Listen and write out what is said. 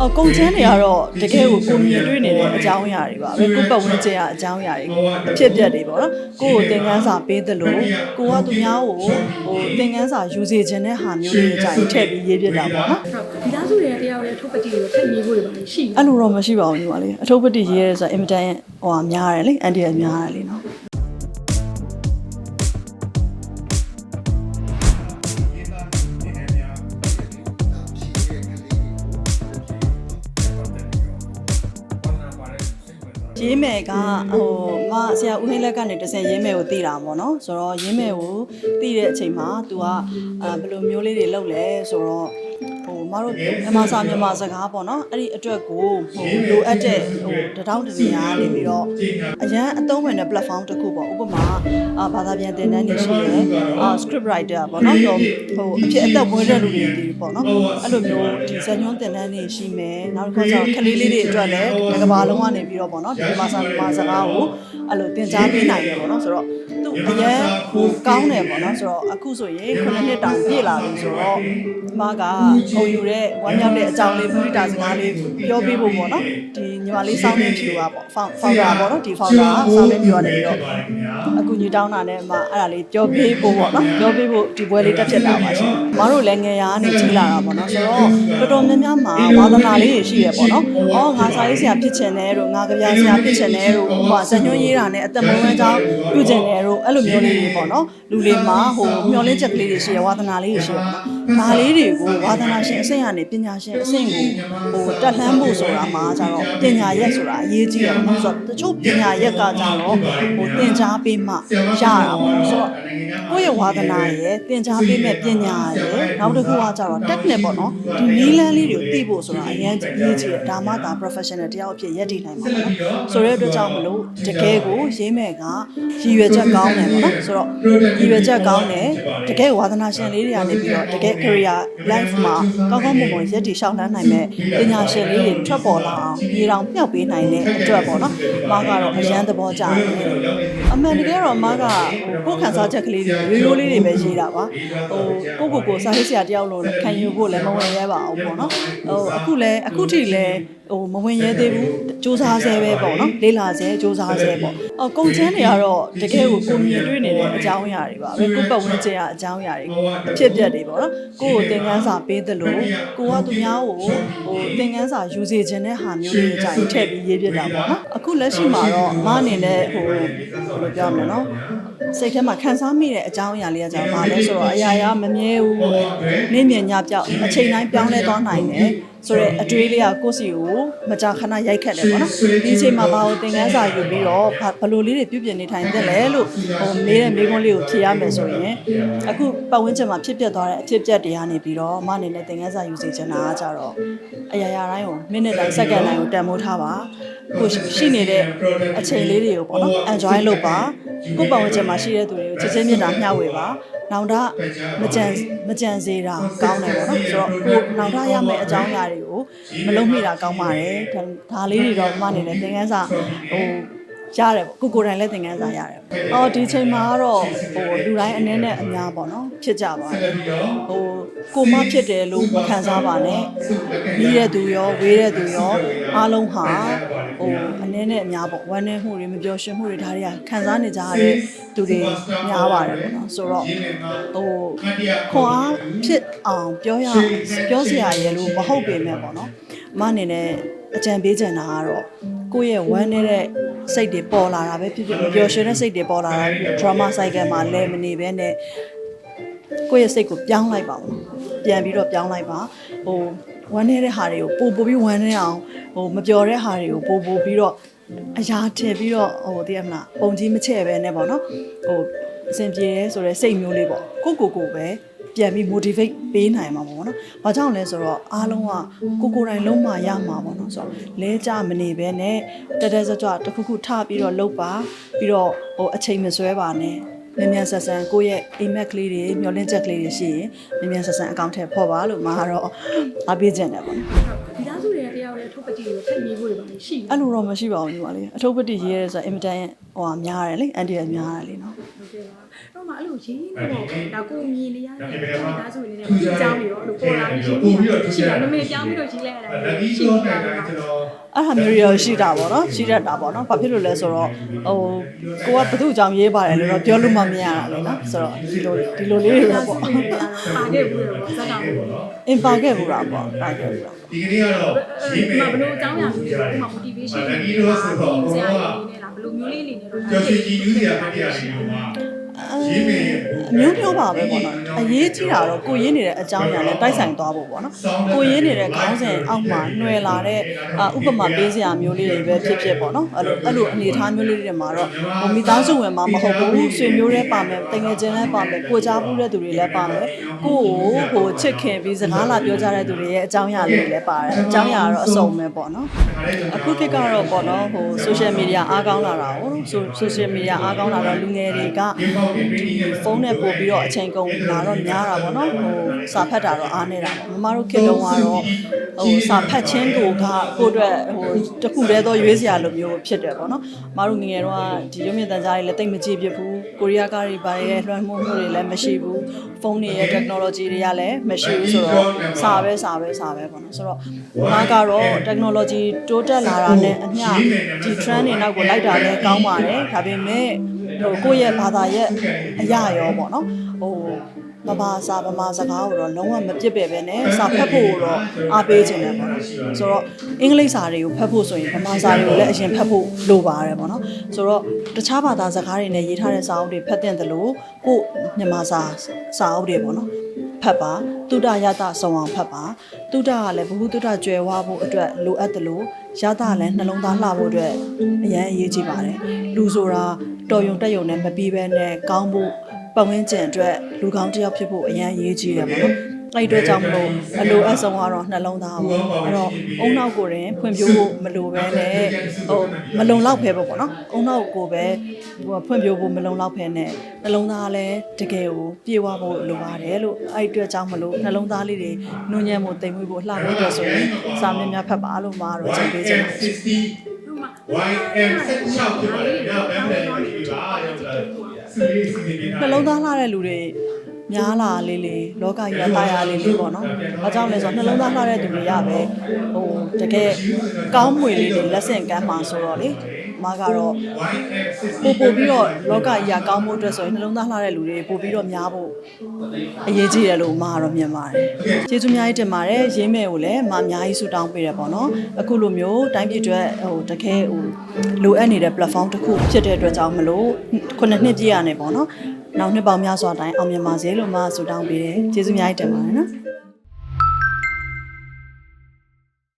အော်ကုန်ချမ်းတွေကတော့တကယ်ကိုကိုမြင်တွေ့နေတဲ့အကြောင်းအရာတွေပါပဲကိုပတ်ဝန်းကျင်ကအကြောင်းအရာတွေအဖြစ်အပျက်တွေပေါ့နော်ကိုကိုသင်ခန်းစာပေးသလိုကိုကသူများကိုဟိုသင်ခန်းစာယူစေခြင်းတဲ့ဟာမျိုးတွေကြိုင်ထည့်ပြီးရေးပြတာပေါ့နော်ဟုတ်ဒီသားစုတွေကတရားရဲ့ထုတ်ပတိတွေကိုထပ်ရေးဖို့တွေပါရှိတယ်အဲ့လိုတော့မရှိပါဘူးညီမလေးအထုပ်ပတိရေးရဲဆိုတော့အင်မတန်ဟိုဟာများတယ်လေအန်တီရများတယ်လေနော် ရေးမယ်ကဟိုမဆရာဦးဟင်းလက်ကနေတဆင်ရေးမယ်ကိုသိတာပေါ့နော်ဆိုတော့ရေးမယ်ကိုသိတဲ့အချိန်မှာ तू ကအာဘယ်လိုမျိုးလေးတွေလုပ်လဲဆိုတော့ဟို မတို့မြန်မာစာမြန်မာစကားပေါ့နော်အဲ့ဒီအတွက်ကိုဟိုလိုအပ်တဲ့ဟိုတထောင်တစ်နေရာနေပြီးတော့အရန်အသုံးဝင်တဲ့ platform တစ်ခုပေါ့ဥပမာအာဘာသာပြန်သင်တန်းတွေရှိတယ်အာ script writer ပေါ့နော်ဟိုဟိုအဖြစ်အသက်မွေးတဲ့လူတွေဒီပေါ့နော်အဲ့လိုမျိုးဒီဇာညွှန်းသင်တန်းတွေရှိမယ်နောက်တစ်ခါကျတော့ကလေးလေးတွေအတွက်လည်းတစ်ကဘာလုံးကနေပြီးတော့ပေါ့နော်ဒီမြန်မာစာမြန်မာစကားကိုအဲ့လိုသင်ကြားပေးနိုင်တယ်ပေါ့နော်ဆိုတော့သူအရန်ဟိုကောင်းတယ်ပေါ့နော်ဆိုတော့အခုဆိုရင်9နှစ်တောင်ပြည့်လာပြီဆိုတော့ဒီမှာကဟိုယူတဲ့ဝမ်းမြောက်တဲ့အကြောင်းလေးပြုတာစကားလေးပြောပြဖို့ပေါ့နော်ဒီညီမလေးစောင်းနေဖြူပါပေါ့ founder ပေါ့နော်ဒီ founder ကစောင်းနေဖြူရတယ်ပြီးတော့အခုညီတောင်းတာနဲ့အမအဲ့ဒါလေးပြောပြဖို့ပေါ့နော်ပြောပြဖို့ဒီပွဲလေးတက်ဖြစ်တာပါရှင်။မတို့လည်းငယ်ရာကနေကြီးလာတာပေါ့နော်ဆိုတော့တော်တော်များများမှာဝါသနာလေးတွေရှိရပေါ့နော်။အော်ငါစာရေးဆရာဖြစ်ချင်တယ်တို့ငါကြပြဆရာဖြစ်ချင်တယ်တို့ဟိုဟာဇညွှန်းရေးတာနဲ့အသက်မွေးဝမ်းကြောင်းပြုချင်တယ်တို့ အဲ့လိုမျိုးလေးတွေပေါ့နော်။လူတွေမှာဟိုမျောလင်းချက်ကလေးတွေရှိရဝါသနာလေးတွေရှိရပေါ့နော်။ဒါလေးတွေကိုဝါသနာရှင်အဆင့်ကနေပညာရှင်အဆင့်ကိုဟိုတက်လှမ်းဖို့ဆိုတာမှာကျတော့ပညာရက်ဆိုတာအရေးကြီးတယ်ပေါ့နော်ဆိုတော့တချို့ပညာရက်ကကြတော့ဟိုသင်ကြားပေးမှရတာပေါ့နော်ဆိုတော့ကိုယ့်ရဲ့ဝါသနာရဲ့သင်ကြားပေးမဲ့ပညာရဲ့နောက်တစ်ခုကကြတော့ technique ပေါ့နော်ဒီနီးလန်းလေးတွေကိုသိဖို့ဆိုတာအရင်အရေးကြီးတယ်ဒါမှသာ professional တယောက်အဖြစ်ရည်တည်နိုင်မှာပေါ့နော်ဆိုတဲ့အတွက်ကြောင့်မလို့တကယ်ကိုရေးမဲ့ကရည်ရွယ်ချက်ကောင်းတယ်ပေါ့နော်ဆိုတော့ရည်ရွယ်ချက်ကောင်းတယ်တကယ်ဝါသနာရှင်လေးတွေကနေပြီးတော့တကယ် career life မှာကောင်းကောင်းမွန်မွန်ရည်တည်ရှောက်လန်းနိုင်မဲ့ပညာရှင်လေးတွေထွက်ပေါ်လာအောင်မြေတောင်မြောက်ပေးနိုင်တဲ့အတွက်ပေါ့နော်မကတော့အရန်သဘောကျတယ်အမှန်တကယ်တော့မကဟိုကိုယ်ခန်းစားချက်ကလေးတွေရိုးရိုးလေးတွေပဲရေးတာပါဟိုကိုကိုကိုစာရေးဆရာတယောက်လို့ခံယူဖို့လည်းမဝင်ရဲပါအောင်ပေါ့နော်ဟိုအခုလည်းအခုထိလည်း ဟိုမဝင်ရဲသေးဘူးစူးစမ်းဆဲပဲပေါ့နော်လေးလာဆဲစူးစမ်းဆဲပေါ့အော်ကုန်ချမ်းတွေကတော့တကယ်ကိုကိုမြင်တွေ့နေတဲ့အကြောင်းအရာတွေပါပဲကိုပတ်ဝန်းကျင်ကအကြောင်းအရာတွေအဖြစ်အပျက်တွေပေါ့နော်ကိုကိုသင်ခန်းစာပေးသလိုကိုကသူများကိုဟိုသင်ခန်းစာယူစေခြင်းတဲ့ဟာမျိုးတွေကြိုင်ထည့်ပြီးရေးပြတာပေါ့နော်အခုလက်ရှိမှာတော့မအနေနဲ့ဟိုဘယ်လိုပြောမလဲနော်စိတ်ထဲမှာခံစားမိတဲ့အကြောင်းအရာလေးကကြောင့်ပါလဲဆိုတော့အရာရာမမြဲဘူးနေမြင်ညပြောက်အချိန်တိုင်းပြောင်းလဲသွားနိုင်တယ်ဆိုတော့အတွေးလေးကကိုယ့်စီကိုမကြာခဏရိုက်ခတ်တယ်ပေါ့နော်ဒီအချိန်မှာဘာလို့သင်ခန်းစာယူပြီးတော့ဘာဘယ်လိုလေးတွေပြုပြင်နေထိုင်တယ်လဲလို့ဟိုမေးတဲ့မေးခွန်းလေးကိုဖြေရမယ်ဆိုရင်အခုပတ်ဝန်းကျင်မှာဖြစ်ပျက်သွားတဲ့အဖြစ်အပျက်တွေကနေပြီးတော့မအနေနဲ့သင်ခန်းစာယူစီချင်တာကကြတော့အရာရာတိုင်းကိုမိနစ်တိုင်းစက္ကန့်တိုင်းကိုတန်ဖိုးထားပါကိုရှိနေတဲ့အချိန်လေးတွေကိုပေါ့နော် enjoy လုပ်ပါကိုပတ်ဝန်းကျင်မှာရှိတဲ့သူတွေကိုချစ်ချင်းမြတ်တာမျှဝေပါ နောင်တမကြံမကြံစေတာကောင်းတယ်ပေါ့နော်ဆိုတော့ကိုနောင်တရမယ့်အကြောင်းအရာတွေကိုမလုံးမိတာကောင်းပါတယ်ဒါဒါလေးတွေတော့မအနေနဲ့သင်ခန်းစာဟို ရတယ်ပေါ့ကိုကိုယ်တိုင်လည်းသင်ခန်းစာရတယ်။အော်ဒီချိန်မှာကတော့ဟိုလူတိုင်းအနည်းနဲ့အများပေါ့နော်ဖြစ်ကြပါတယ်။ဟိုကိုမဖြစ်တယ်လို့မခံစားပါနဲ့။ပြီးတဲ့သူရောဝေးတဲ့သူရောအားလုံးဟာဟိုအနည်းနဲ့အများပေါ့ဝမ်းနည်းမှုတွေမပျော်ရွှင်မှုတွေဒါတွေကခံစားနေကြရတဲ့သူတွေများပါတယ်ပေါ့နော်။ဆိုတော့ဟိုခွန်အားဖြစ်အောင်ပြောရပြောစရာရယ်လို့မဟုတ်ပေမဲ့ပေါ့နော်။မအနေနဲ့အကြံပေးချင်တာကတော့ကိုယ့်ရဲ့ဝမ်းနေတဲ့ စိတ်တွေပေါ်လာတာပဲဖြစ်ဖြစ်မပျော်ရွှင်တဲ့စိတ်တွေပေါ်လာတာဖြစ်ဖြစ် drama cycle မှာလဲမနေဘဲနဲ့ကိုယ့်ရဲ့စိတ်ကိုပြောင်းလိုက်ပါဦးပြန်ပြီးတော့ပြောင်းလိုက်ပါဟိုဝမ်းနေတဲ့ဟာတွေကိုပို့ပို့ပြီးဝမ်းနေအောင်ဟိုမပျော်တဲ့ဟာတွေကိုပို့ပို့ပြီးတော့အရာထည့်ပြီးတော့ဟိုတည်ရမလားပုံကြီးမချဲ့ပဲနဲ့ပေါ့နော်ဟိုအဆင်ပြေရဲဆိုတဲ့စိတ်မျိုးလေးပေါ့ကိုကိုကိုပဲ ပြန်ပြီး motivate ပေးနိုင်မှာပေါ့နော်။ဘာကြောင့်လဲဆိုတော့အားလုံးကကိုကိုယ်တိုင်လုံးမရမှာပေါ့နော်။ဆိုတော့လဲကြမနေပဲနဲ့တက်တက်ကြွကြွတစ်ခုခုထပြီးတော့လုပ်ပါပြီးတော့ဟိုအချိန်မဆွဲပါနဲ့။မြန်မြန်ဆက်ဆန်ကိုယ့်ရဲ့အိမ်မက်ကလေးတွေမျောလင့်ချက်ကလေးတွေရှိရင်မြန်မြန်ဆက်ဆန်အကောင့်ထဲဖော်ပါလို့မှာတော့အားပေးခြင်းတယ်ပေါ့နော်ဒီသားစုတွေကတရားရဲ့ထုတ်ပတိတွေကိုထပ်ရေးဖို့တွေပါရှိတယ်။အဲ့လိုတော့မရှိပါဘူးညီမလေး။အထုပ်ပတိရေးရဲဆိုတော့အင်မတန်ဟိုဟာများတယ်လေအန်တီရများတယ်လေနော်။ဟုတ်ကဲ့ပါတော့ မမှအဲ့လိုရင်းနေတော့ဒါကိုမြင်နေရတဲ့မိသားစုနေနဲ့ပြီးကြောင်းပြီးတော့အဲ့လိုပေါ်လာပြီးရင်းနေတာရှိတယ်နမေပြောင်းပြီးတော့ရေးလိုက်ရတာလက်ပြီးရှိတော့နေတိုတာင်တိုင်းကျွန်တော်အဲ့ဟာမျိုးတွေရောရှိတာပေါ့နော်ရှိတတ်တာပေါ့နော်ဘာဖြစ်လို့လဲဆိုတော့ဟိုကိုကဘသူ့အကြောင်းရေးပါတယ်လို့တော့ပြောလို့မမြင်ရတာလေနော်ဆိုတော့ဒီလိုဒီလိုလေးတွေပဲပေါ့ပါခဲ့ဘူးတော့ဇက်ကောင်ဘူးအင်ပါခဲ့ဘူးတာပေါ့ပါခဲ့ဘူးတာဒီကနေ့ကတော့ဒီရေးမယ်မှာဘလို့အကြောင်းအရာမျိုးတွေဥမာ motivation လက်ပြီးတော့ဆိုတော့ဆဘောရာကကြီးနေလားဘလို့မျိုးလေးနေနေတော့ကျော်ချီကြီးယူစရာဖြစ်ရစီလို့မှာရေးမယ် အမျိုးမျိုးပါပဲပေါ့နော် အရေးကြီးတာတော့ကိုရင်းနေတဲ့အကြောင်းအရာနဲ့တိုက်ဆိုင်သွားဖို့ပေါ့နော်ကိုရင်းနေတဲ့ခေါင်းစဉ်အောက်မှာနှွယ်လာတဲ့အာဥပမာပေးစရာမျိုးလေးတွေပဲဖြစ်ဖြစ်ပေါ့နော်အဲ့လိုအဲ့လိုအနေအထားမျိုးလေးတွေမှာတော့ဟိုမိသားစုဝင်မှာမဟုတ်ဘူးဆွေမျိုးတွေပါမယ်တငယ်ချင်းလည်းပါမယ်ကိုကြားဘူးတဲ့သူတွေလည်းပါမယ်ကိုကိုဟိုချစ်ခင်ပြီးစကားလာပြောကြတဲ့သူတွေရဲ့အကြောင်းအရာလေးတွေလည်းပါတယ်အကြောင်းအရာကတော့အစုံပဲပေါ့နော်အခုခေတ်ကတော့ပေါ့နော်ဟို social media အားကောင်းလာတာဟုတ်ဆို social media အားကောင်းလာတော့လူငယ်တွေကဖုန်းနဲ့ပို့ပြီးတော့အချိန်ကုန်လာတော့များတာပေါ့နော်ဟိုစာဖတ်တာတော့အားနေတာပေါ့မမတို့ခေတ်တုန်းကတော့ဟိုစာဖတ်ခြင်းကိုကကိုယ့်အတွက်ဟိုတစ်ခုတည်းသောရွေးစရာလိုမျိုးဖြစ်တယ်ပေါ့နော်မမတို့ငယ်ငယ်တော့ဒီရုပ်မြင်သံကြားတွေလည်းတိတ်မကြည့်ဖြစ်ဘူးကိုရီးယားကားတွေပါရဲ့လွှမ်းမိုးမှုတွေလည်းမရှိဘူးဖုန်းတွေရဲ့ technology တွေကလည်းမရှိဘူးဆိုတော့စာပဲစာပဲစာပဲပေါ့နော်ဆိုတော့မကတော့ technology တိုးတက်လာတာနဲ့အမျှဒီ trend တွေနောက်ကိုလိုက်တာလည်းကောင်းပါတယ်ဒါပေမဲ့ဟိုကိုယ့်ရဲ့ဘာသာရဲ့အရာရောပေါ့နော်ဟို မဘာစာဗမာစကားကိုတော့လုံးဝမပြစ်ပယ်ပဲနဲ့စာဖတ်ဖို့တော့အားပေးခြင်းတယ်ပေါ့နော်ဆိုတော့အင်္ဂလိပ်စာတွေကိုဖတ်ဖို့ဆိုရင်ဗမာစာတွေကိုလည်းအရင်ဖတ်ဖို့လိုပါတယ်ပေါ့နော်ဆိုတော့တခြားဘာသာစကားတွေနဲ့ရေးထားတဲ့စာအုပ်တွေဖတ်တဲ့တယ်လို့ကိုယ့်မြန်မာစာစာအုပ်တွေပေါ့နော်ဖတ်ပါတုဒ္ဒရတဆောင်အောင်ဖတ်ပါတုဒ္ဒကလည်းဘ ഹു တုဒ္ဒကျွယ်ဝဖို့အတွက်လိုအပ်တယ်လို့ရတလည်းနှလုံးသားလှဖို့အတွက်အရန်အရေးကြီးပါတယ်လူဆိုတာတော်ယုံတက်ယုံနဲ့မပြီးဘဲနဲ့ကောင်းဖို့ ပတ်ဝန်းကျင်အတွက်လူကောင်းတစ်ယောက်ဖြစ်ဖို့အရန်အရေးကြီးတယ်ပေါ့နော်အဲ့ဒီအတွက်ကြောင့်မလို့အလိုအဆုံးကတော့နှလုံးသားပေါ့အဲ့တော့အုံနောက်ကိုရင်ဖွံ့ဖြိုးဖို့မလိုပဲနဲ့ဟိုမလုံလောက်ပဲပေါ့နော်အုံနောက်ကိုပဲဟိုဖွံ့ဖြိုးဖို့မလုံလောက်ဖဲနဲ့နှလုံးသားလည်းတကယ်ကိုပြေဝဖို့လိုပါတယ်လို့အဲ့ဒီအတွက်ကြောင့်မလို့နှလုံးသားလေးတွေနုညံ့ဖို့တိမ်မွေးဖို့လှဖို့အတွက်ဆိုရင်စာများများဖတ်ပါလို့မှာတော့အချိန်ပေးချင်ပါတယ်60 YM 16ဖြစ်ပါတယ်။နောက် M လည်းဒီပါရောက်လာ။စီရီစီရီ နှလုံးသားလှတဲ့လူတွေများလာလေးလေးလောကကြီးကတာယာလေးလေးပေါ့နော်။အကြောင်းလဲဆိုတော့နှလုံးသားလှတဲ့သူတွေကပဲဟိုတကယ်ကောင်းမွေလေးတွေလက်ဆင့်ကမ်းမှာဆိုတော့လေ မကတော့ YM ပို့ပို့ပြီးတော့လောကကြီးကကောင်းဖို့အတွက်ဆိုရင်နှလုံးသားလှတဲ့လူတွေပို့ပြီးတော့များဖို့အရေးကြီးတယ်လို့မကတော့မြင်ပါတယ်။ကျေးဇူးအများကြီးတင်ပါတယ်။ရင်းမဲ့ကိုလည်းမအများကြီးဆူတောင်းပေးတယ်ပေါ့နော်။အခုလိုမျိုးတိုင်းပြည်အတွက်ဟိုတကယ်ဟိုလိုအပ်နေတဲ့ platform တစ်ခုဖြစ်တဲ့အတွက်ကြောင့်မလို့ခုနှစ်နှစ်ပြည့်ရနေပေါ့နော်။နောက်နှစ်ပေါင်းများစွာတိုင်းအောင်မြင်ပါစေလို့မဆူတောင်းပေးတယ်။ကျေးဇူးအများကြီးတင်ပါတယ်နော်။